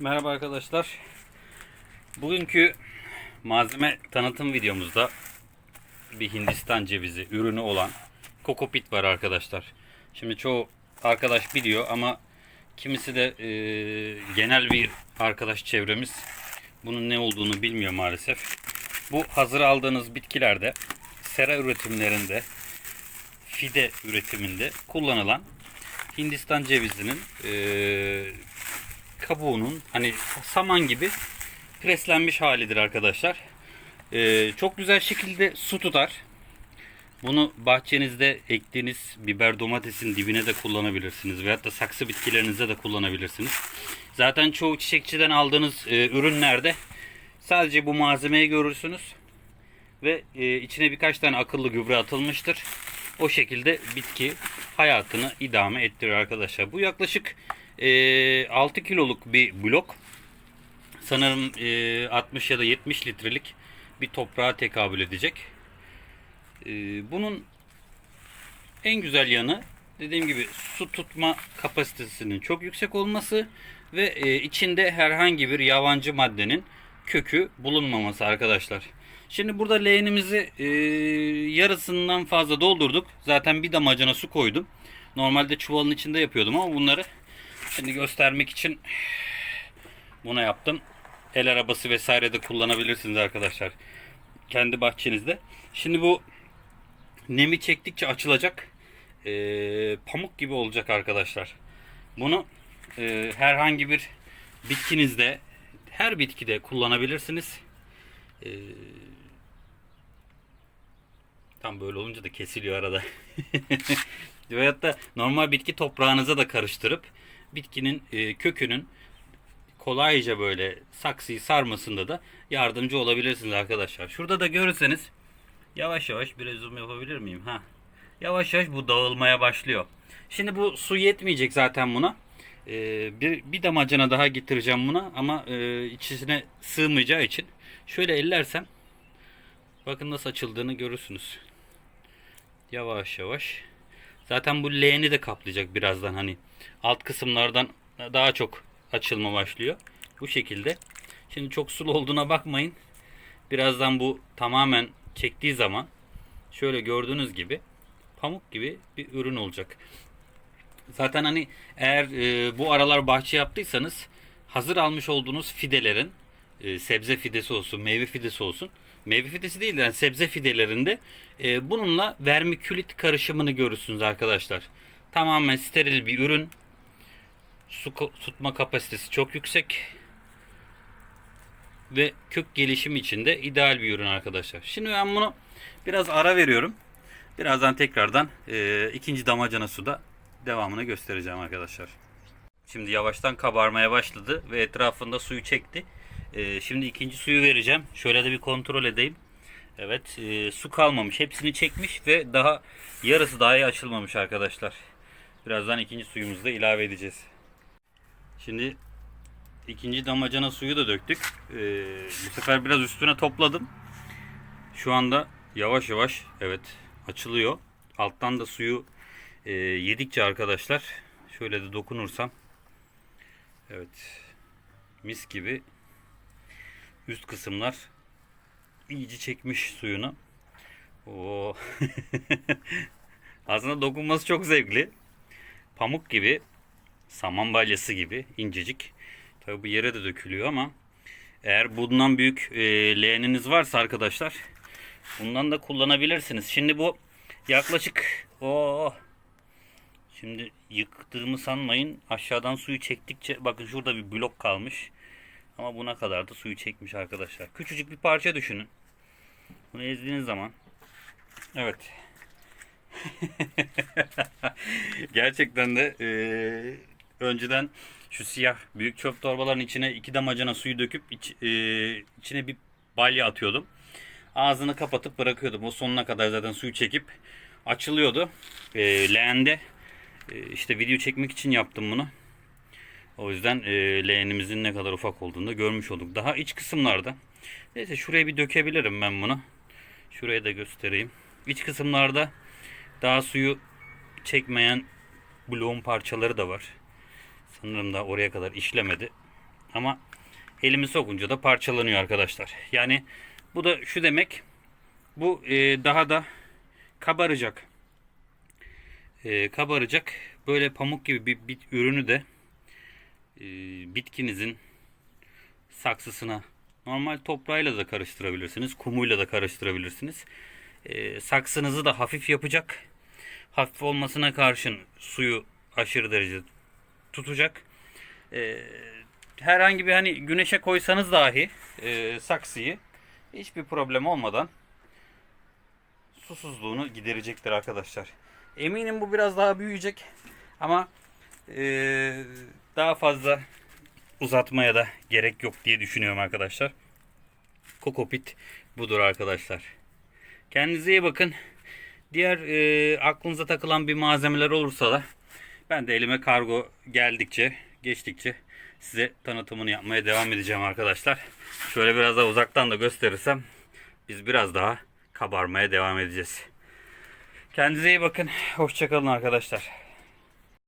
Merhaba arkadaşlar. Bugünkü malzeme tanıtım videomuzda bir Hindistan cevizi ürünü olan kokopit var arkadaşlar. Şimdi çoğu arkadaş biliyor ama kimisi de e, genel bir arkadaş çevremiz bunun ne olduğunu bilmiyor maalesef. Bu hazır aldığınız bitkilerde sera üretimlerinde fide üretiminde kullanılan Hindistan cevizinin e, kabuğunun hani saman gibi preslenmiş halidir arkadaşlar. Ee, çok güzel şekilde su tutar. Bunu bahçenizde ektiğiniz biber domatesin dibine de kullanabilirsiniz. Veyahut da saksı bitkilerinize de kullanabilirsiniz. Zaten çoğu çiçekçiden aldığınız e, ürünlerde sadece bu malzemeyi görürsünüz. Ve e, içine birkaç tane akıllı gübre atılmıştır. O şekilde bitki hayatını idame ettirir arkadaşlar. Bu yaklaşık e, 6 kiloluk bir blok. Sanırım e, 60 ya da 70 litrelik bir toprağa tekabül edecek. E, bunun en güzel yanı dediğim gibi su tutma kapasitesinin çok yüksek olması ve e, içinde herhangi bir yabancı maddenin kökü bulunmaması arkadaşlar. Şimdi burada leğenimizi e, yarısından fazla doldurduk. Zaten bir damacana su koydum. Normalde çuvalın içinde yapıyordum ama bunları şimdi göstermek için buna yaptım. El arabası vesaire de kullanabilirsiniz arkadaşlar. Kendi bahçenizde. Şimdi bu nemi çektikçe açılacak. E, pamuk gibi olacak arkadaşlar. Bunu e, herhangi bir bitkinizde her bitkide kullanabilirsiniz. E, tam böyle olunca da kesiliyor arada. Veyahut da normal bitki toprağınıza da karıştırıp bitkinin e, kökünün kolayca böyle saksıyı sarmasında da yardımcı olabilirsiniz arkadaşlar. Şurada da görürseniz yavaş yavaş bir zoom yapabilir miyim? Ha. Yavaş yavaş bu dağılmaya başlıyor. Şimdi bu su yetmeyecek zaten buna. Ee, bir, bir damacana daha getireceğim buna ama e, içine sığmayacağı için şöyle ellersem bakın nasıl açıldığını görürsünüz. Yavaş yavaş. Zaten bu leğeni de kaplayacak birazdan hani alt kısımlardan daha çok açılma başlıyor. Bu şekilde. Şimdi çok sulu olduğuna bakmayın. Birazdan bu tamamen çektiği zaman şöyle gördüğünüz gibi pamuk gibi bir ürün olacak. Zaten hani eğer e, bu aralar bahçe yaptıysanız hazır almış olduğunuz fidelerin e, sebze fidesi olsun, meyve fidesi olsun. Meyve fidesi değil de yani sebze fidelerinde e, bununla vermikülit karışımını görürsünüz arkadaşlar. Tamamen steril bir ürün. Su tutma kapasitesi çok yüksek. Ve kök gelişimi için de ideal bir ürün arkadaşlar. Şimdi ben bunu biraz ara veriyorum. Birazdan tekrardan e, ikinci damacana suda devamını göstereceğim arkadaşlar. Şimdi yavaştan kabarmaya başladı ve etrafında suyu çekti. E, şimdi ikinci suyu vereceğim. Şöyle de bir kontrol edeyim. Evet e, su kalmamış. Hepsini çekmiş ve daha yarısı dahi açılmamış arkadaşlar. Birazdan ikinci suyumuzu da ilave edeceğiz. Şimdi ikinci damacana suyu da döktük. Ee, bu sefer biraz üstüne topladım. Şu anda yavaş yavaş evet açılıyor. Alttan da suyu e, yedikçe arkadaşlar şöyle de dokunursam evet mis gibi üst kısımlar iyice çekmiş suyunu. Oo. Aslında dokunması çok zevkli. Pamuk gibi saman balyası gibi incecik. Tabi bu yere de dökülüyor ama eğer bundan büyük e, leğeniniz varsa arkadaşlar bundan da kullanabilirsiniz. Şimdi bu yaklaşık o şimdi yıktığımı sanmayın. Aşağıdan suyu çektikçe bakın şurada bir blok kalmış. Ama buna kadar da suyu çekmiş arkadaşlar. Küçücük bir parça düşünün. Bunu ezdiğiniz zaman evet Gerçekten de e, önceden şu siyah büyük çöp torbaların içine iki damacana suyu döküp iç, e, içine bir balya atıyordum. Ağzını kapatıp bırakıyordum. O sonuna kadar zaten suyu çekip açılıyordu. E, leğende e, işte video çekmek için yaptım bunu. O yüzden e, leğenimizin ne kadar ufak olduğunu da görmüş olduk. Daha iç kısımlarda. Neyse şuraya bir dökebilirim ben bunu. Şuraya da göstereyim. İç kısımlarda daha suyu çekmeyen bloğun parçaları da var. Sanırım da oraya kadar işlemedi. Ama elimi sokunca da parçalanıyor arkadaşlar. Yani bu da şu demek. Bu e, daha da kabaracak. E, kabaracak. Böyle pamuk gibi bir bit ürünü de e, bitkinizin saksısına normal toprağıyla da karıştırabilirsiniz. Kumuyla da karıştırabilirsiniz. E, saksınızı da hafif yapacak. Hafif olmasına karşın suyu aşırı derece tutacak. E, herhangi bir hani güneşe koysanız dahi e, saksıyı hiçbir problem olmadan susuzluğunu giderecektir arkadaşlar. Eminim bu biraz daha büyüyecek ama e, daha fazla uzatmaya da gerek yok diye düşünüyorum arkadaşlar. Kokopit budur arkadaşlar. Kendinize iyi bakın. Diğer e, aklınıza takılan bir malzemeler olursa da ben de elime kargo geldikçe, geçtikçe size tanıtımını yapmaya devam edeceğim arkadaşlar. Şöyle biraz daha uzaktan da gösterirsem biz biraz daha kabarmaya devam edeceğiz. Kendinize iyi bakın. Hoşçakalın arkadaşlar.